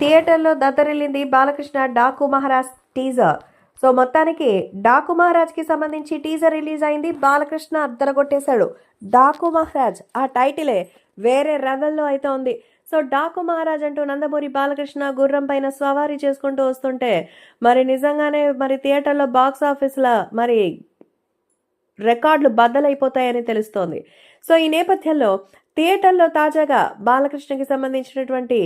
థియేటర్లో దత్తరిల్లింది Balakrishna Daaku Maharaj teaser. So మొత్తానికి డాకు మహారాజ్కి సంబంధించి టీజర్ రిలీజ్ అయింది బాలకృష్ణ అద్దరగొట్టేశాడు డాకు మహారాజ్ ఆ టైటిలే వేరే రంగంలో అయితే ఉంది. సో డాకు మహారాజ్ అంటూ నందమూరి బాలకృష్ణ గుర్రం పైన సవారీ చేసుకుంటూ వస్తుంటే మరి నిజంగానే మరి థియేటర్లో బాక్స్ ఆఫీస్లో మరి రికార్డులు బద్దలైపోతాయని తెలుస్తోంది. సో ఈ నేపథ్యంలో థియేటర్లో తాజాగా బాలకృష్ణకి సంబంధించినటువంటి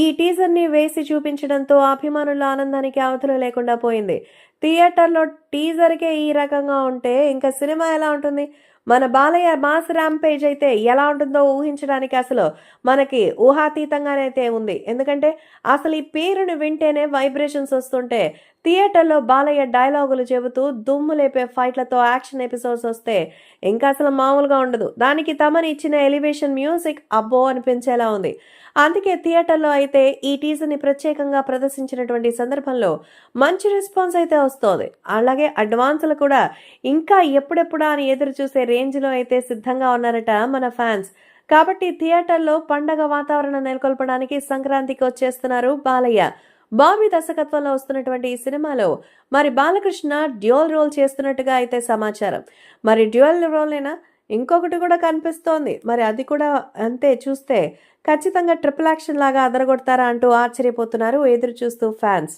ఈ టీజర్ని వేసి చూపించడంతో అభిమానుల ఆనందానికి అవతలు లేకుండా పోయింది. థియేటర్లో టీజర్కే ఈ రకంగా ఉంటే ఇంకా సినిమా ఎలా ఉంటుంది? మన బాలయ్య మాస్ ర్యాంపేజ్ అయితే ఎలా ఉంటుందో ఊహించడానికి అసలు మనకి ఊహాతీతంగానే అయితే ఉంది. ఎందుకంటే అసలు ఈ పేరుని వింటేనే వైబ్రేషన్స్ వస్తుంటే థియేటర్లో బాలయ్య డైలాగులు చెబుతూ దుమ్ము లేపే ఫైట్లతో యాక్షన్ ఎపిసోడ్స్ వస్తే ఇంకా అసలు మామూలుగా ఉండదు. దానికి తమని ఇచ్చిన ఎలివేషన్ మ్యూజిక్ అబ్బో అనిపించేలా ఉంది. అందుకే థియేటర్లో అయితే ఈ టీజర్ని ప్రత్యేకంగా ప్రదర్శించినటువంటి సందర్భంలో మంచి రెస్పాన్స్ అయితే వస్తోంది. అలాగే అడ్వాన్సులు కూడా ఇంకా ఎప్పుడెప్పుడా అని ఎదురు చూసే రేంజ్లో అయితే సిద్ధంగా ఉన్నారట మన ఫ్యాన్స్. కాబట్టి థియేటర్లో పండగ వాతావరణం నెలకొల్పడానికి సంక్రాంతికి వచ్చేస్తున్నారు బాలయ్య. బాబీ దర్శకత్వంలో వస్తున్నటువంటి ఈ సినిమాలో మరి బాలకృష్ణ డ్యూయల్ రోల్ చేస్తున్నట్టుగా అయితే సమాచారం. మరి డ్యూయల్ రోల్నేనా ఇంకొకటి కూడా కనిపిస్తోంది. మరి అది కూడా అంతే చూస్తే ఖచ్చితంగా ట్రిపుల్ యాక్షన్ లాగా అదరగొడతారా అంటూ ఆశ్చర్యపోతున్నారు ఎదురు చూస్తూ ఫ్యాన్స్.